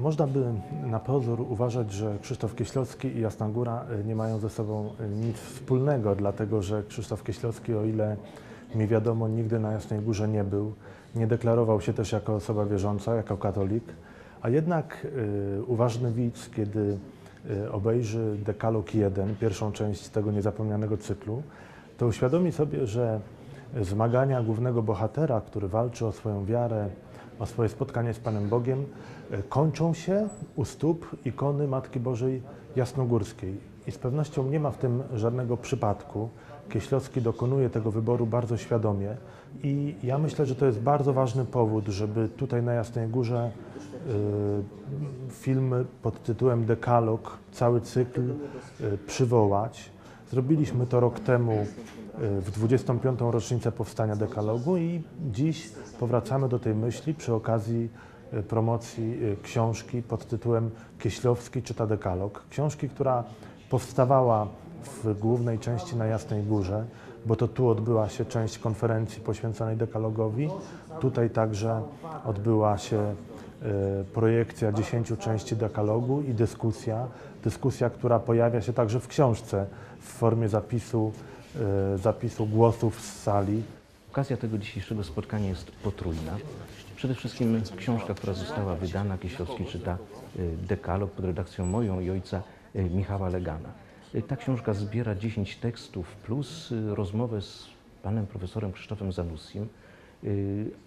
Można by na pozór uważać, że Krzysztof Kieślowski i Jasna Góra y, nie mają ze sobą y, nic wspólnego, dlatego że Krzysztof Kieślowski, o ile mi wiadomo, nigdy na Jasnej Górze nie był, nie deklarował się też jako osoba wierząca, jako katolik, a jednak y, uważny widz, kiedy y, obejrzy Dekalog 1, pierwszą część tego niezapomnianego cyklu, to uświadomi sobie, że zmagania głównego bohatera, który walczy o swoją wiarę, o swoje spotkanie z Panem Bogiem, e, kończą się u stóp ikony Matki Bożej Jasnogórskiej. I z pewnością nie ma w tym żadnego przypadku. Kieślowski dokonuje tego wyboru bardzo świadomie i ja myślę, że to jest bardzo ważny powód, żeby tutaj na Jasnej Górze y, film pod tytułem Dekalog, cały cykl y, przywołać. Zrobiliśmy to rok temu w 25. rocznicę powstania Dekalogu i dziś powracamy do tej myśli przy okazji y, promocji y, książki pod tytułem Kieślowski czyta Dekalog. Książki, która powstawała w głównej części na Jasnej Górze, bo to tu odbyła się część konferencji poświęconej Dekalogowi. Tutaj także odbyła się y, projekcja 10 części dekalogu i dyskusja, dyskusja, która pojawia się także w książce w formie zapisu, zapisu głosów z sali. Okazja tego dzisiejszego spotkania jest potrójna. Przede wszystkim książka, która została wydana, Kieślowski czyta y, Dekalog pod redakcją moją i ojca y, Michała Legana. Ta książka zbiera 10 tekstów plus rozmowę z panem profesorem Krzysztofem Zanussim,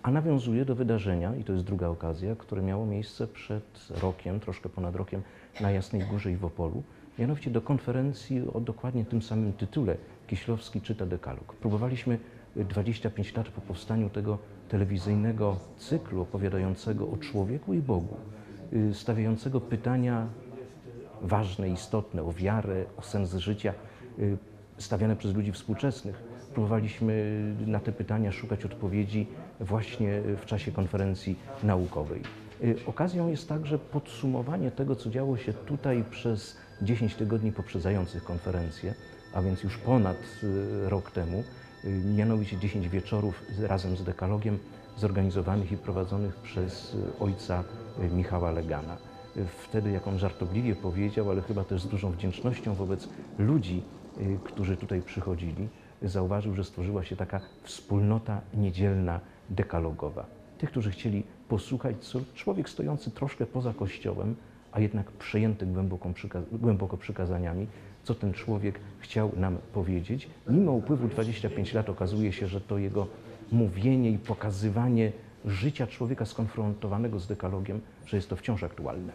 a nawiązuje do wydarzenia, i to jest druga okazja, które miało miejsce przed rokiem, troszkę ponad rokiem, na Jasnej Górze i w Opolu, mianowicie do konferencji o dokładnie tym samym tytule Kieślowski czyta Dekalog. Próbowaliśmy 25 lat po powstaniu tego telewizyjnego cyklu opowiadającego o człowieku i Bogu, y, stawiającego pytania ważne, istotne o wiarę, o sens życia, y, stawiane przez ludzi współczesnych. Próbowaliśmy na te pytania szukać odpowiedzi właśnie w czasie konferencji naukowej. Y, Okazją jest także podsumowanie tego, co działo się tutaj przez 10 tygodni poprzedzających konferencję, a więc już ponad y, rok temu, y, mianowicie 10 wieczorów razem z dekalogiem zorganizowanych i prowadzonych przez ojca Michała Legana. Wtedy, jak on żartobliwie powiedział, ale chyba też z dużą wdzięcznością wobec ludzi, którzy tutaj przychodzili, zauważył, że stworzyła się taka wspólnota niedzielna dekalogowa. Tych, którzy chcieli posłuchać, co człowiek stojący troszkę poza kościołem, a jednak przejęty przyka- głęboko przykazaniami, co ten człowiek chciał nam powiedzieć. Mimo upływu 25 lat okazuje się, że to jego mówienie i pokazywanie życia człowieka skonfrontowanego z dekalogiem, że jest to wciąż aktualne.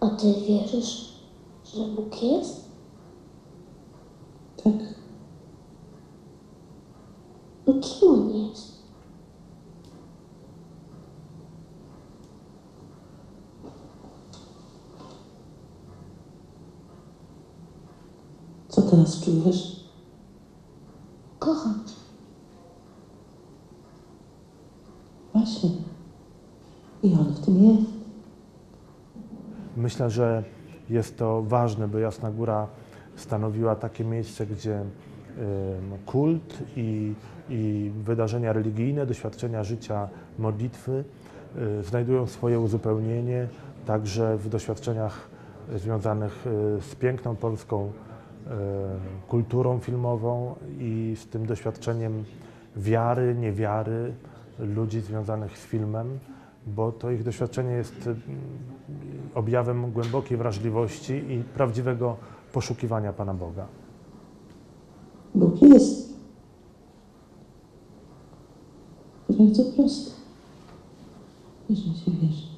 A ty wierzysz, że Bóg jest? Tak, No kim on jest? co teraz czujesz? Kocham cię. Właśnie. I on w tym jest. Myślę, że jest to ważne, by Jasna Góra stanowiła takie miejsce, gdzie kult i, i wydarzenia religijne, doświadczenia życia modlitwy y, znajdują swoje uzupełnienie także w doświadczeniach związanych y, z piękną polską y, kulturą filmową i z tym doświadczeniem wiary, niewiary ludzi związanych z filmem, bo to ich doświadczenie jest objawem głębokiej wrażliwości i prawdziwego poszukiwania Pana Boga. Bóg jest. Bardzo proste. Wierzę się wierzy.